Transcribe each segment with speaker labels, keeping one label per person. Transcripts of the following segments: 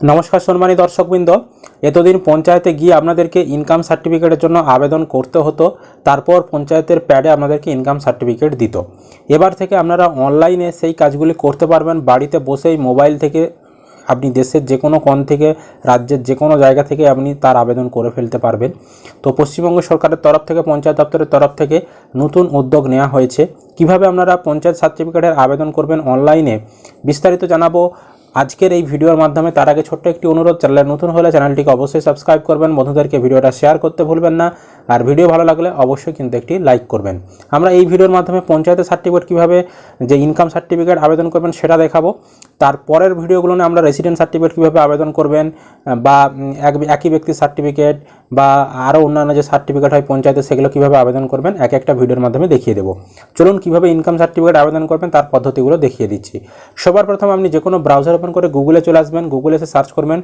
Speaker 1: নমস্কার সম্মানী দর্শকবৃন্দ। এতদিন পঞ্চায়েতে গিয়ে আপনাদেরকে ইনকাম সার্টিফিকেটের জন্য আবেদন করতে হতো, তারপর পঞ্চায়েতের প্যাডে আপনাদেরকে ইনকাম সার্টিফিকেট দিত। এবার থেকে আপনারা অনলাইনে সেই কাজগুলি করতে পারবেন, বাড়িতে বসেই মোবাইল থেকে আপনি দেশের যে কোনো কোণ থেকে, রাজ্যের যে কোনো জায়গা থেকে আপনি তার আবেদন করে ফেলতে পারবেন। তো পশ্চিমবঙ্গ সরকারের তরফ থেকে, পঞ্চায়েত দপ্তরের তরফ থেকে নতুন উদ্যোগ নেওয়া হয়েছে। কীভাবে আপনারা পঞ্চায়েত সার্টিফিকেটের আবেদন করবেন অনলাইনে বিস্তারিত জানাব। আজকের এই ভিডিওর মাধ্যমে তার আগে ছোট্ট একটি অনুরোধ, চ্যানেলে নতুন হলে চ্যানেলটিকে অবশ্যই সাবস্ক্রাইব করবেন, বন্ধুদেরকে ভিডিওটা শেয়ার করতে ভুলবেন না, আর ভিডিও ভালো লাগলে অবশ্যই কিন্তু একটি লাইক করবেন। আমরা এই ভিডিওর মাধ্যমে পঞ্চায়েতের সার্টিফিকেট কীভাবে যে ইনকাম সার্টিফিকেট আবেদন করবেন সেটা দেখাবো। তারপরের ভিডিওগুলোনে আমরা রেসিডেন্ট সার্টিফিকেট কীভাবে আবেদন করবেন বা এক একই ব্যক্তির সার্টিফিকেট বা আরও অন্যান্য যে সার্টিফিকেট হয় পঞ্চায়েতে, সেগুলো কীভাবে আবেদন করবেন, এক একটা ভিডিওর মাধ্যমে দেখিয়ে দেবো। চলুন কীভাবে ইনকাম সার্টিফিকেট আবেদন করবেন, তার পদ্ধতিগুলো দেখিয়ে দিচ্ছি। সবার প্রথম আপনি যে কোনো ব্রাউজার ওপেন করে গুগলে চলে আসবেন গুগলে এসে সার্চ করবেন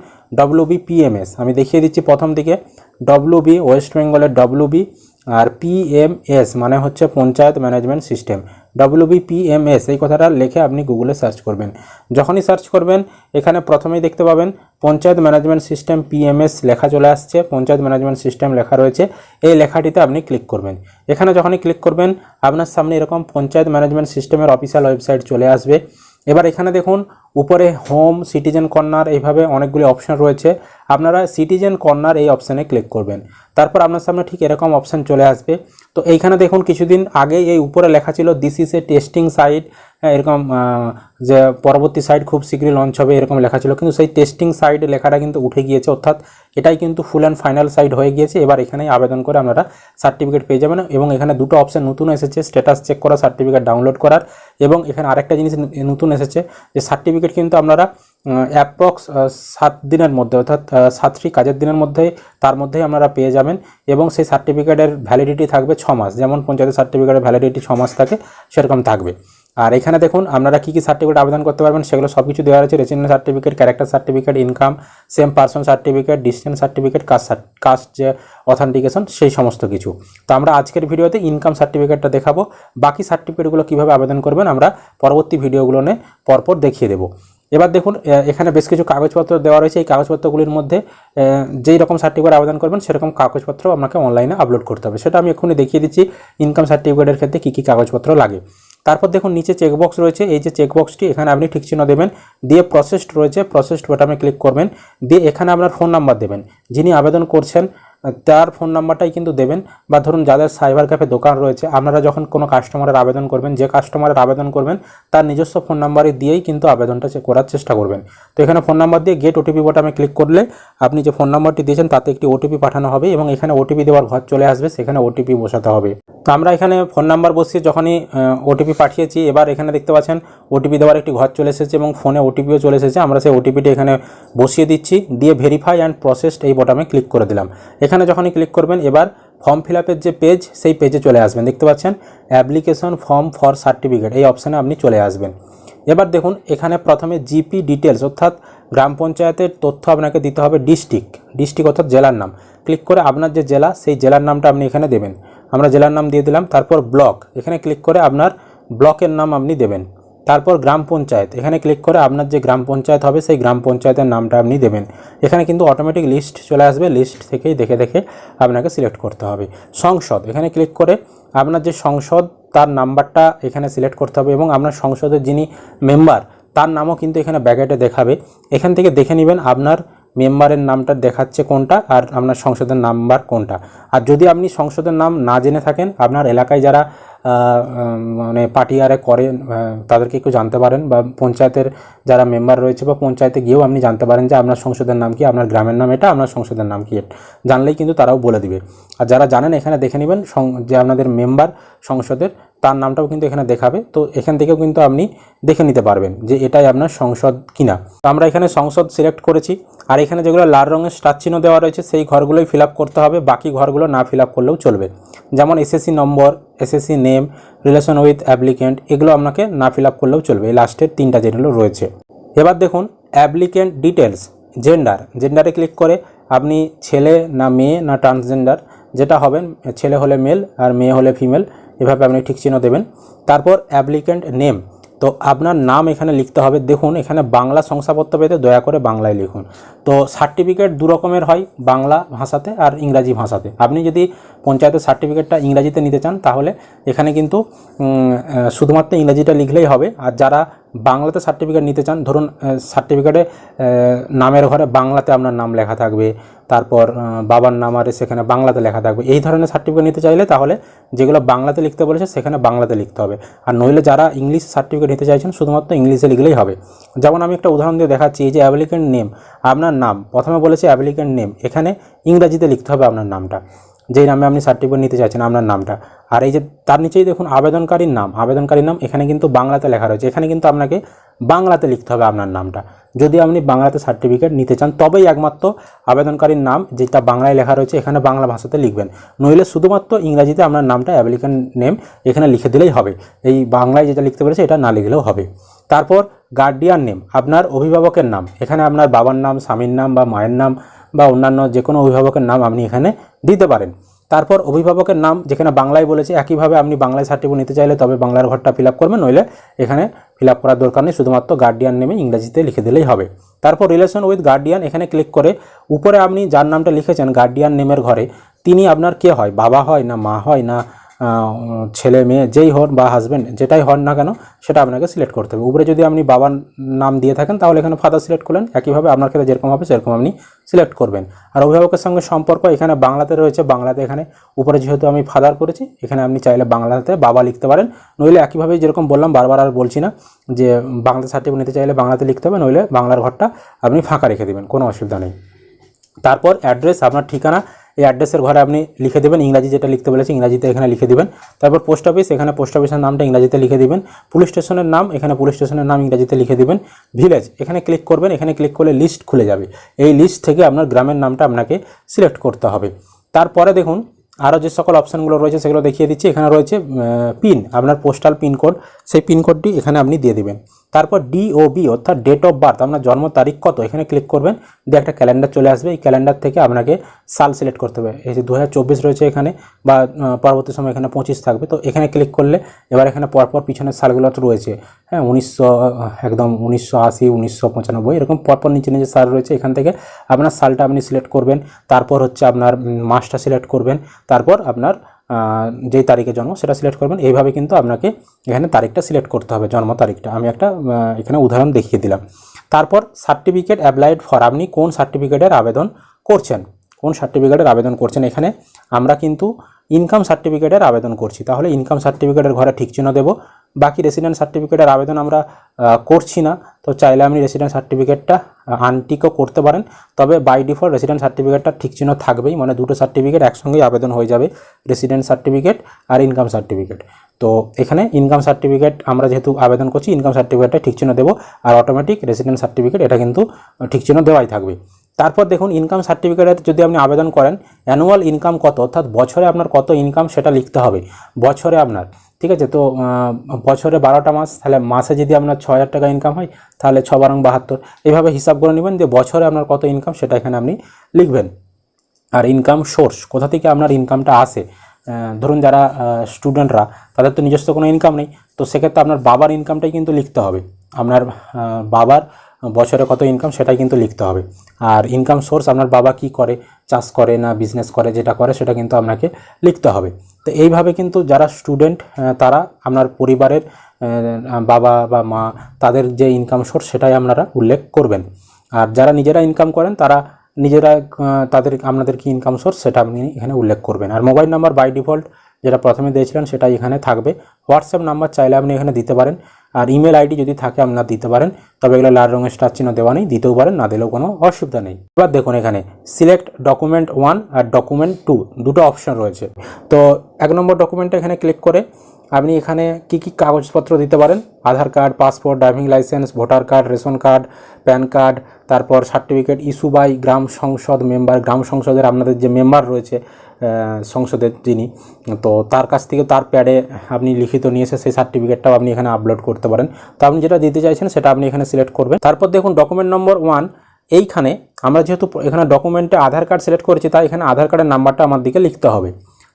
Speaker 1: পিএমএস আমি দেখিয়ে দিচ্ছি প্রথম দিকে ডব্লিউ বি ওয়েস্ট বেঙ্গলের ডব্লিউ বি আর পিএমএস মানে হচ্ছে panchayat management system. W B PMS এই কথাটা লিখে আপনি গুগলে সার্চ করবেন। যখনই সার্চ করবেন, এখানে প্রথমেই দেখতে পাবেন পঞ্চায়েত ম্যানেজমেন্ট সিস্টেম পিএমএস লেখা চলে আসছে। পঞ্চায়েত ম্যানেজমেন্ট সিস্টেম লেখা রয়েছে। এই লেখাটিতে আপনি ক্লিক করবেন। এখানে যখনই ক্লিক করবেন, আপনার সামনে এরকম পঞ্চায়েত ম্যানেজমেন্ট সিস্টেমের অফিসিয়াল ওয়েবসাইট চলে আসবে। এবার এখানে দেখুন উপরে হোম সিটিজেন কর্নার এইভাবে অনেকগুলি অপশন রয়েছে। আপনারা সিটিজেন কর্নার এই অপশানে ক্লিক করবেন। তারপর আপনার সামনে ঠিক এরকম অপশান চলে আসবে। তো এইখানে দেখুন কিছুদিন আগে এই উপরে লেখা ছিল this is a testing site এরকম যে পরবর্তী সাইট খুব শীঘ্রই লঞ্চ হবে, এরকম লেখা ছিল। কিন্তু সেই টেস্টিং সাইট লেখাটা কিন্তু উঠে গিয়েছে। অর্থাৎ এটাই কিন্তু ফুল অ্যান্ড ফাইনাল সাইট হয়ে গিয়েছে। এবার এখানে আবেদন করে আপনারা সার্টিফিকেট পেয়ে যাবেন এবং এখানে দুটো অপশন নতুন এসেছে স্ট্যাটাস চেক করা সার্টিফিকেট ডাউনলোড করার এবং এখানে আরেকটা জিনিস নতুন এসেছে, যে সার্টিফিকেট কিন্তু আপনারা অ্যাপ্রক্স সাত দিনের মধ্যে, অর্থাৎ সাতটি কাজের দিনের মধ্যে, তার মধ্যেই আপনারা পেয়ে যাবেন। এবং সেই সার্টিফিকেটের ভ্যালিডিটি থাকবে ছ মাস। যেমন পঞ্চায়েতের সার্টিফিকেটের ভ্যালিডিটি ছ মাস থাকে, সেরকম থাকবে। আর এখানে দেখুন আপনারা কী কী সার্টিফিকেট আবেদন করতে পারবেন, সেগুলো সব কিছু দেওয়া রয়েছে resident certificate character certificate income same person certificate distance certificate caste caste যে অথেন্টিকেশন সেই সমস্ত কিছু। তো আমরা আজকের ভিডিওতে ইনকাম সার্টিফিকেটটা দেখাবো, বাকি সার্টিফিকেটগুলো কীভাবে আবেদন করবেন আমরা পরবর্তী ভিডিওগুলো নিয়ে পরপর দেখিয়ে দেবো। এবার দেখুন এখানে বেশ কিছু কাগজপত্র দেওয়া রয়েছে, এই কাগজপত্রগুলির মধ্যে যেই রকম সার্টিফিকেট আবেদন করবেন, সেরকম কাগজপত্র আপনাকে অনলাইনে আপলোড করতে হবে। সেটা আমি এক্ষুনি দেখিয়ে দিচ্ছি ইনকাম সার্টিফিকেটের ক্ষেত্রে কী কী কাগজপত্র লাগে। তারপর দেখুন নিচে চেকবক্স রয়েছে, এই যে চেকবক্সটি এখানে আপনি ঠিক চিহ্ন দেবেন, দিয়ে প্রসেসড রয়েছে প্রসেসড বাটনে ক্লিক করবেন, দিয়ে এখানে আপনার ফোন নাম্বার দেবেন। যিনি আবেদন করছেন তার ফোন নাম্বারটাই কিন্তু দেবেন বা ধরুন যাদের সাইবার ক্যাফে দোকান রয়েছে, আপনারা যখন কোনো কাস্টমারের আবেদন করবেন, যে কাস্টমারের আবেদন করবেন, তার নিজস্ব ফোন নাম্বারে দিয়েই কিন্তু আবেদনটা করার চেষ্টা করবেন। তো এখানে ফোন নাম্বার দিয়ে গেট ওটিপি বোটামে ক্লিক করলে আপনি যে ফোন নাম্বারটি দিয়েছেন, তাতে একটি ওটিপি পাঠানো হবে এবং এখানে ওটিপি দেওয়ার ঘর চলে আসবে, সেখানে ওটিপি বসাতে হবে। তো আমরা এখানে ফোন নাম্বার বসিয়ে যখনই ওটিপি পাঠিয়েছি, এবার এখানে দেখতে পাচ্ছেন ওটিপি দেওয়ার একটি ঘর চলে এসেছে এবং ফোনে ওটিপিও চলে এসেছে। আমরা সেই ওটিপিটি এখানে বসিয়ে দিচ্ছি, দিয়ে ভেরিফাই অ্যান্ড প্রসেসড এই বটামে ক্লিক করে দিলাম। এখানে যখনই ক্লিক করবেন, এবার ফর্ম ফিল যে পেজ সেই পেজে চলে আসবেন। দেখতে পাচ্ছেন? অ্যাপ্লিকেশন ফর্ম ফর সার্টিফিকেট এই অপশানে আপনি চলে আসবেন। এবার দেখুন, এখানে প্রথমে জিপি ডিটেলস অর্থাৎ গ্রাম পঞ্চায়েতের তথ্য আপনাকে দিতে হবে ডিস্ট্রিক্ট ডিস্ট্রিক্ট অর্থাৎ জেলার নাম। ক্লিক করে আপনার যে জেলা, সেই জেলার নামটা আপনি এখানে দেবেন। আমরা জেলার নাম দিয়ে দিলাম, তারপর ব্লক এখানে ক্লিক করে আপনার ব্লকের নাম আপনি দেবেন। তারপর গ্রাম পঞ্চায়েত। এখানে ক্লিক করে আপনার যে গ্রাম পঞ্চায়েত হবে, সেই গ্রাম পঞ্চায়েতের নামটা আপনি দেবেন। এখানে কিন্তু অটোমেটিক লিস্ট চলে আসবে। লিস্ট থেকেই দেখে দেখে আপনাকে সিলেক্ট করতে হবে। সংসদ, এখানে ক্লিক করে আপনার যে সংসদ, তার নাম্বারটা এখানে সিলেক্ট করতে হবে এবং আপনার সংসদের যিনি মেম্বার তার নামও কিন্তু এখানে ব্যাকেটে দেখাবে। এখান থেকে দেখে নেবেন আপনার মেম্বারের নামটা দেখাচ্ছে কোনটা আর আপনার সংসদের নাম্বার কোনটা। আর যদি আপনি সংসদের নাম না জেনে থাকেন, আপনার এলাকায় যারা মানে পাটিয়ারে করেন তাদেরকে একটু জানতে পারেন বা পঞ্চায়েতের যারা মেম্বার রয়েছে বা পঞ্চায়েতে গিয়েও আপনি জানতে পারেন যে আপনার সংসদের নাম কি, আপনার গ্রামের নাম এটা, আপনার সংসদের নাম কি। জানলেই কিন্তু তারাও বলে দিবে। আর যারা জানেন এখানে দেখে নেবেন যে আপনাদের মেম্বার সংসদের, তার নামটাও কিন্তু এখানে দেখাবে। তো এখান থেকেও কিন্তু আপনি দেখে নিতে পারবেন যে এটাই আপনার সংসদ কিনা। তো আমরা এখানে সংসদ সিলেক্ট করেছি। আর এখানে যেগুলো লাল রঙের স্টার চিহ্ন দেওয়া রয়েছে, সেই ঘরগুলোই ফিল করতে হবে। বাকি ঘরগুলো না ফিল করলেও চলবে। যেমন SSC number SSC name relation with applicant এগুলো আপনাকে না ফিল আপ করলেও চলবে। এই লাস্টের তিনটা যেগুলো রয়েছে। এবার দেখুন অ্যাপ্লিকেন্ট ডিটেলস জেন্ডার জেন্ডারে ক্লিক করে আপনি ছেলে না মেয়ে না ট্রান্সজেন্ডার যেটা হবেন ছেলে হলে মেল আর মেয়ে হলে ফিমেল এভাবে আপনি ঠিক চিহ্ন দেবেন। তারপর অ্যাপ্লিকেন্ট নেম তো আপনার নাম এখানে লিখতে হবে। দেখুন, এখানে বাংলা শংসাপত্র পেতে দয়া করে বাংলায় লিখুন। তো সার্টিফিকেট দু রকমের হয়, বাংলা ভাষাতে আর ইংরাজি ভাষাতে। আপনি যদি পঞ্চায়েতের সার্টিফিকেটটা ইংরাজিতে নিতে চান, তাহলে এখানে কিন্তু শুধুমাত্র ইংরাজিটা লিখলেই হবে। আর যারা বাংলাতে সার্টিফিকেট নিতে চান, ধরুন সার্টিফিকেটে নামের ঘরে বাংলাতে আপনার নাম লেখা থাকবে, তারপর বাবার নাম আর সেখানে বাংলাতে লেখা থাকবে, এই ধরনের সার্টিফিকেট নিতে চাইলে তাহলে যেগুলো বাংলাতে লিখতে বলেছে সেখানে বাংলাতে লিখতে হবে। আর নইলে যারা ইংলিশ সার্টিফিকেট নিতে চাইছেন, শুধুমাত্র ইংলিশে লিখলেই হবে। যেমন আমি একটা উদাহরণ দিয়ে দেখাচ্ছি, এই যে অ্যাপ্লিকেন্ট নেম আপনার নাম, প্রথমে বলেছে অ্যাপ্লিকেন্ট নেম এখানে ইংরাজিতে লিখতে হবে আপনার নামটা। যেই নামে আপনি সার্টিফিকেট নিতে চাইছেন আপনার নামটা। আর এই যে তার নিচেই দেখুন আবেদনকারীর নাম। আবেদনকারীর নাম এখানে কিন্তু বাংলাতে লেখা রয়েছে। এখানে কিন্তু আপনাকে বাংলাতে লিখতে হবে আপনার নামটা। যদি আপনি বাংলাতে সার্টিফিকেট নিতে চান, তবেই একমাত্র আবেদনকারীর নাম যেটা বাংলায় লেখা রয়েছে, এখানে বাংলা ভাষাতে লিখবেন। নইলে শুধুমাত্র ইংরাজিতে আপনার নামটা অ্যাপ্লিকেন্ট নেম এখানে লিখে দিলেই হবে। এই বাংলায় যেটা লিখতে পেরেছে, এটা না লিখলেও হবে। তারপর গার্ডিয়ান নেম আপনার অভিভাবকের নাম। এখানে আপনার বাবার নাম, স্বামীর নাম বা মায়ের নাম বা অন্যান্য যে কোনো অভিভাবকের নাম আপনি এখানে দিতে পারেন। তারপর অভিভাবকের নাম যেখানে বাংলায় বলেছে, একইভাবে আপনি বাংলায় সার্টিফিকেট নিতে চাইলে তবে বাংলার ঘরটা ফিল আপ করবেন, নইলে এখানে ফিল আপ করার দরকার নেই, শুধুমাত্র গার্ডিয়ান নেমে ইংরেজিতে লিখে দিলেই হবে। তারপর রিলেশন উইথ গার্ডিয়ান এখানে ক্লিক করে উপরে আপনি যার নামটা লিখেছেন গার্ডিয়ান নেমের ঘরে, তিনি আপনার কে হয়? বাবা হয় না মা হয় না ছেলে মেয়ে যেই হন বা হাজব্যান্ড যেটাই হন না কেন, সেটা আপনাকে সিলেক্ট করতে হবে। উপরে যদি আপনি বাবার নাম দিয়ে থাকেন, তাহলে এখানে ফাদার সিলেক্ট করলেন। একইভাবে আপনার ক্ষেত্রে যেরকম হবে, সেরকম আপনি সিলেক্ট করবেন। আর অভিভাবকের সঙ্গে সম্পর্ক এখানে বাংলাতে রয়েছে। বাংলাতে এখানে উপরে যেহেতু আমি ফাদার করেছি, এখানে আপনি চাইলে বাংলাতে বাবা লিখতে পারেন। নইলে একইভাবে যেরকম বললাম, বারবার আর বলছি না যে বাংলা সার্টিফিকেট নিতে চাইলে বাংলাতে লিখতে হবে, নইলে বাংলার ঘরটা আপনি ফাঁকা রেখে দেবেন, কোনো অসুবিধা নেই। তারপর অ্যাড্রেস আপনার ঠিকানা এই অ্যাড্রেসের ঘরে আপনি লিখে দেবেন, ইংরাজি যেটা লিখতে বলেছে ইংরাজিতে এখানে লিখে দেবেন। তারপর পোস্ট অফিস, এখানে পোস্ট অফিসের নামটা ইংরাজিতে লিখে দেবেন। পুলিশ স্টেশনের নাম, এখানে পুলিশ স্টেশনের নাম ইংরাজিতে লিখে দেবেন। ভিলেজ, এখানে ক্লিক করবেন, এখানে ক্লিক করলে লিস্ট খুলে যাবে। এই লিস্ট থেকে আপনার গ্রামের নামটা আপনাকে সিলেক্ট করতে হবে। তারপরে দেখুন আরও যে সকল অপশানগুলো রয়েছে সেগুলো দেখিয়ে দিচ্ছি। এখানে রয়েছে পিন আপনার পোস্টাল পিনকোড সেই পিনকোডটি এখানে আপনি দিয়ে দিবেন। তারপর ডিওবি অর্থাৎ ডেট অফ বার্থ আপনার জন্ম তারিখ কত? এখানে ক্লিক করবেন, দিয়ে একটা ক্যালেন্ডার চলে আসবে। এই ক্যালেন্ডার থেকে আপনাকে সাল সিলেক্ট করতে হবে। এই যে দু হাজার চব্বিশ রয়েছে এখানে, বা পরবর্তী সময় এখানে পঁচিশ থাকবে। তো এখানে ক্লিক করলে এবার এখানে পরপর পিছনের সালগুলো রয়েছে। হ্যাঁ উনিশশো একদম উনিশশো আশি, উনিশশো পঁচানব্বই, এরকম পরপর নিচে নিচে সাল রয়েছে। এখান থেকে আপনার সালটা আপনি সিলেক্ট করবেন। তারপর হচ্ছে আপনার মাসটা সিলেক্ট করবেন। তারপর আপনার যেই তারিখে জন্ম সেটা সিলেক্ট করবেন। এইভাবে কিন্তু আপনাকে এখানে তারিখটা সিলেক্ট করতে হবে, জন্ম তারিখটা। আমি একটা এখানে উদাহরণ দেখিয়ে দিলাম। তারপর সার্টিফিকেট অ্যাপ্লাইড ফর আপনি কোন সার্টিফিকেটের আবেদন করছেন? কোন সার্টিফিকেটের আবেদন করছেন? এখানে আমরা কিন্তু ইনকাম সার্টিফিকেটের আবেদন করছি। তাহলে ইনকাম সার্টিফিকেটের ঘরে ঠিক চিহ্ন দেবো। বাকি রেসিডেন্ট সার্টিফিকেটের আবেদন আমরা করছি না। তো চাইলে আপনি রেসিডেন্ট সার্টিফিকেটটা আনটিকও করতে পারেন। তবে বাই ডিফল্ট রেসিডেন্ট সার্টিফিকেটটা ঠিক চিহ্ন থাকবেই। মানে দুটো সার্টিফিকেট একসঙ্গেই আবেদন হয়ে যাবে। রেসিডেন্ট সার্টিফিকেট আর ইনকাম সার্টিফিকেট তো এখানে ইনকাম সার্টিফিকেট আমরা যেহেতু আবেদন করছি ইনকাম সার্টিফিকেটটা ঠিক চিহ্ন দেবো। আর অটোমেটিক রেসিডেন্ট সার্টিফিকেট এটা কিন্তু ঠিক চিহ্ন দেওয়াই থাকবে। তারপর দেখুন ইনকাম সার্টিফিকেটে যদি আপনি আবেদন করেন অ্যানুয়াল ইনকাম কত? অর্থাৎ বছরে আপনার কত ইনকাম সেটা লিখতে হবে। বছরে আপনার, ঠিক আছে? তো বছরে বারোটা মাস, তাহলে মাসে যদি আপনার ছ হাজার টাকা ইনকাম হয়, তাহলে ছ বারং বাহাত্তর। এইভাবে হিসাব করে নেবেন যে বছরে আপনার কত ইনকাম সেটা এখানে আপনি লিখবেন। আর ইনকাম সোর্স কোথা থেকে আপনার ইনকামটা আসে? ধরুন যারা স্টুডেন্টরা তাদের তো নিজস্ব কোনো ইনকাম নেই। তো সেক্ষেত্রে আপনার বাবার ইনকামটাই কিন্তু লিখতে হবে। আপনার বাবার বছরে কত ইনকাম সেটাই কিন্তু লিখতে হবে। আর ইনকাম সোর্স আপনার বাবা কি করে, চাষ করে না বিজনেস করে, যেটা করে সেটা কিন্তু আপনাকে লিখতে হবে। তো এইভাবে কিন্তু যারা স্টুডেন্ট তারা আপনার পরিবারের বাবা বা মা, তাদের যে ইনকাম সোর্স সেটাই আপনারা উল্লেখ করবেন। আর যারা নিজেরা ইনকাম করেন, তারা নিজেরা তাদের, আপনাদের কি ইনকাম সোর্স সেটা আপনি এখানে উল্লেখ করবেন। আর মোবাইল নাম্বার বাই ডিফল্ট যেটা প্রথমে দিয়েছিলেন সেটা এখানে থাকবে। হোয়াটসঅ্যাপ নাম্বার চাইলে আপনি এখানে দিতে পারেন। আর ইমেল আইডি যদি থাকে আপনার দিতে পারেন, তবে এগুলো লাল রঙের স্টার চিহ্ন দেওয়া নেই, দিতেও পারেন, না দিলেও কোনো অসুবিধা নেই। এবার দেখুন এখানে সিলেক্ট ডকুমেন্ট ওয়ান আর ডকুমেন্ট টু দুটো অপশন রয়েছে। তো এক নম্বর ডকুমেন্টে এখানে ক্লিক করে আপনি এখানে কি কি কাগজপত্র দিতে পারেন? Aadhaar card passport driving licence voter card ration card PAN card তারপর সার্টিফিকেট ইস্যু বাই গ্রাম সংসদ মেম্বার গ্রাম সংসদের আপনাদের যে মেম্বার রয়েছে সংসদের যিনি, তো তার কাছ থেকে তার প্যাডে আপনি লিখিত নিয়ে এসে সেই সার্টিফিকেটটাও আপনি এখানে আপলোড করতে পারেন। তো আপনি যেটা দিতে চাইছেন সেটা আপনি এখানে সিলেক্ট করবেন। তারপর দেখুন ডকুমেন্ট নম্বর ওয়ান এইখানে আমরা যেহেতু এখানে ডকুমেন্টে আধার কার্ড সিলেক্ট করেছি, তাই এখানে আধার কার্ডের নাম্বারটা আমার দিকে লিখতে হবে।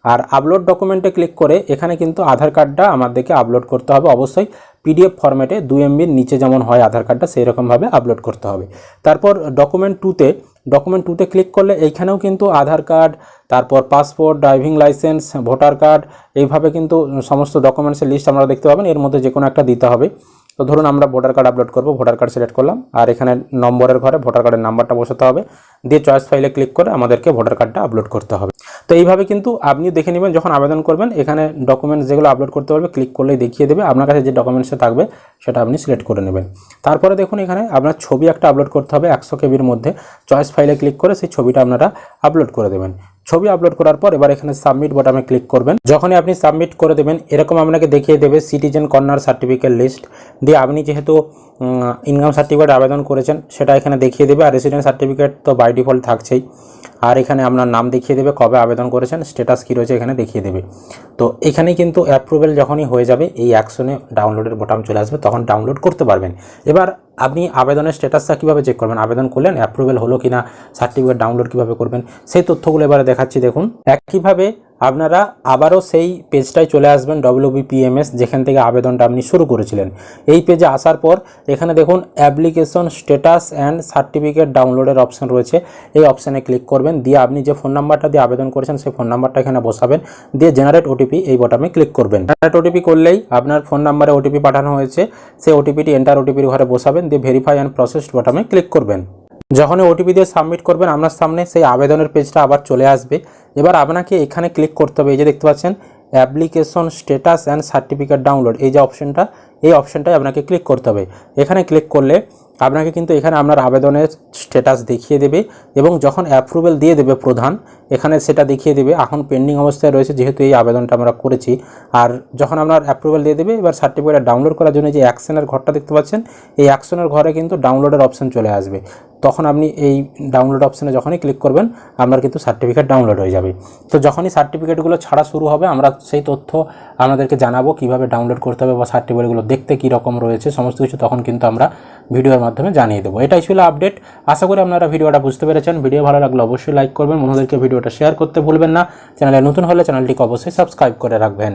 Speaker 1: আর আপলোড ডকুমেন্টে ক্লিক করে এখানে কিন্তু আধার কার্ডটা আমাদেরকে আপলোড করতে হবে। অবশ্যই পিডিএফ ফরম্যাটে দুই এমবির নিচে যেমন হয় আধার কার্ডটা সেই রকমভাবে আপলোড করতে হবে। তারপর ডকুমেন্ট টুতে ডকুমেন্ট টুতে ক্লিক করলে এইখানেও কিন্তু আধার কার্ড তারপর passport driving licence voter card এইভাবে কিন্তু সমস্ত ডকুমেন্টসের লিস্ট আমরা দেখতে পাবেন। এর মধ্যে যে কোনো একটা দিতে হবে। তো ধরুন আমরা ভোটার কার্ড আপলোড করব ভোটার কার্ড সিলেক্ট করলাম, আর এখানে নম্বরের ঘরে ভোটার কার্ডের নাম্বারটা বসাতে হবে। দিয়ে চয়েস ফাইলে ক্লিক করে আমাদেরকে ভোটার কার্ডটা আপলোড করতে হবে। তো এইভাবে কিন্তু আপনি দেখে নেবেন যখন আবেদন করবেন, এখানে ডকুমেন্টস যেগুলো আপলোড করতে পারবে ক্লিক করলেই দেখিয়ে দেবে। আপনার কাছে যে ডকুমেন্টসটা থাকবে, সেটা আপনি সিলেক্ট করে নেবেন। তারপরে দেখুন এখানে আপনার ছবি একটা আপলোড করতে হবে একশো কেবির মধ্যে। চয়েস ফাইলে ক্লিক করে সেই ছবিটা আপনারা আপলোড করে দেবেন। ছবি আপলোড করার পর এবার এখানে সাবমিট বাটনে ক্লিক করবেন। যখনই আপনি সাবমিট করে দেবেন, এরকম আপনাকে দেখিয়ে দেবে সিটিজেন কর্নার সার্টিফিকেট লিস্ট দিয়ে আপনি যেহেতু ইনকাম সার্টিফিকেট আবেদন করেছেন, সেটা এখানে দেখিয়ে দেবে। আর রেসিডেন্ট সার্টিফিকেট তো বাই ডিফল্ট থাকছেই। আর এখানে আপনার নাম দেখিয়ে দেবে, কবে আবেদন করেছেন স্ট্যাটাস কী রয়েছে এখানে দেখিয়ে দেবে। তো এখানে কিন্তু অ্যাপ্রুভেল যখনই হয়ে যাবে, এই অ্যাকশনে ডাউনলোডের বোটাম চলে আসবে, তখন ডাউনলোড করতে পারবেন। এবার আপনি আবেদনের স্ট্যাটাসটা কীভাবে চেক করবেন? আবেদন করলেন অ্যাপ্রুভেল হলো কি না সার্টিফিকেট ডাউনলোড কীভাবে করবেন, সেই তথ্যগুলো এবারে দেখাচ্ছি, দেখুন। একইভাবে আপনারা আবারও সেই পেজটায় চলে আসবেন ডব্লিউবিপিএমএস যেখান থেকে আবেদনটা আপনি শুরু করেছিলেন। এই পেজে আসার পর এখানে দেখুন অ্যাপ্লিকেশন স্ট্যাটাস অ্যান্ড সার্টিফিকেট ডাউনলোডের অপশন রয়েছে। এই অপশানে ক্লিক করবেন, দিয়ে আপনি যে ফোন নাম্বারটা দিয়ে আবেদন করেছেন, সেই ফোন নাম্বারটা এখানে বসাবেন, দিয়ে জেনারেট ওটিপি এই বটামে ক্লিক করবেন। জেনারেট ওটিপি করলেই আপনার ফোন নাম্বারে ওটিপি পাঠানো হয়েছে, সেই ওটিপিটি এন্টার ওটিপির ঘরে বসাবেন, দিয়ে ভেরিফাই অ্যান্ড প্রসেসড বটামে ক্লিক করবেন। যখন ওটিপি দিয়ে সাবমিট করবেন, আপনার সামনে সেই আবেদনের পেজটা আবার চলে আসবে। এবার আপনাকে এখানে ক্লিক করতে হবে, এই যে দেখতে পাচ্ছেন application status and certificate download এই যে অপশনটা এই অপশনটায় আপনাকে ক্লিক করতে হবে। এখানে ক্লিক করলে আপনাকে কিন্তু এখানে আপনার আবেদনের স্ট্যাটাস দেখিয়ে দেবে এবং যখন অ্যাপ্রুভেল দিয়ে দেবে প্রধান, এখানে সেটা দেখিয়ে দেবে। এখন পেন্ডিং অবস্থায় রয়েছে যেহেতু এই আবেদনটা আমরা করেছি। আর যখন আপনার অ্যাপ্রুভেল দিয়ে দেবে, এবার সার্টিফিকেট ডাউনলোড করার জন্য যে অ্যাকশনের ঘরটা দেখতে পাচ্ছেন, এই অ্যাকশনের ঘরে কিন্তু ডাউনলোডের অপশন চলে আসবে। তখন আপনি এই ডাউনলোড অপশানে যখনই ক্লিক করবেন, আপনার কিন্তু সার্টিফিকেট ডাউনলোড হয়ে যাবে। তো যখনই সার্টিফিকেটগুলো ছাড়া শুরু হবে, আমরা সেই তথ্য আপনাদেরকে জানাব, কীভাবে ডাউনলোড করতে হবে বা সার্টিফিকেটগুলো দেখতে কী রকম রয়েছে, সমস্ত কিছু তখন কিন্তু আমরা ভিডিওর মাধ্যমে জানিয়ে দেবো। এটাই ছিল আপডেট আশা করি আপনারা ভিডিওটা বুঝতে পেরেছেন। ভিডিও ভালো লাগলে অবশ্যই লাইক করবেন। বন্ধুদেরকে ভিডিওটা শেয়ার করতে ভুলবেন না। চ্যানেলে নতুন হলে চ্যানেলটিকে অবশ্যই সাবস্ক্রাইব করে রাখবেন।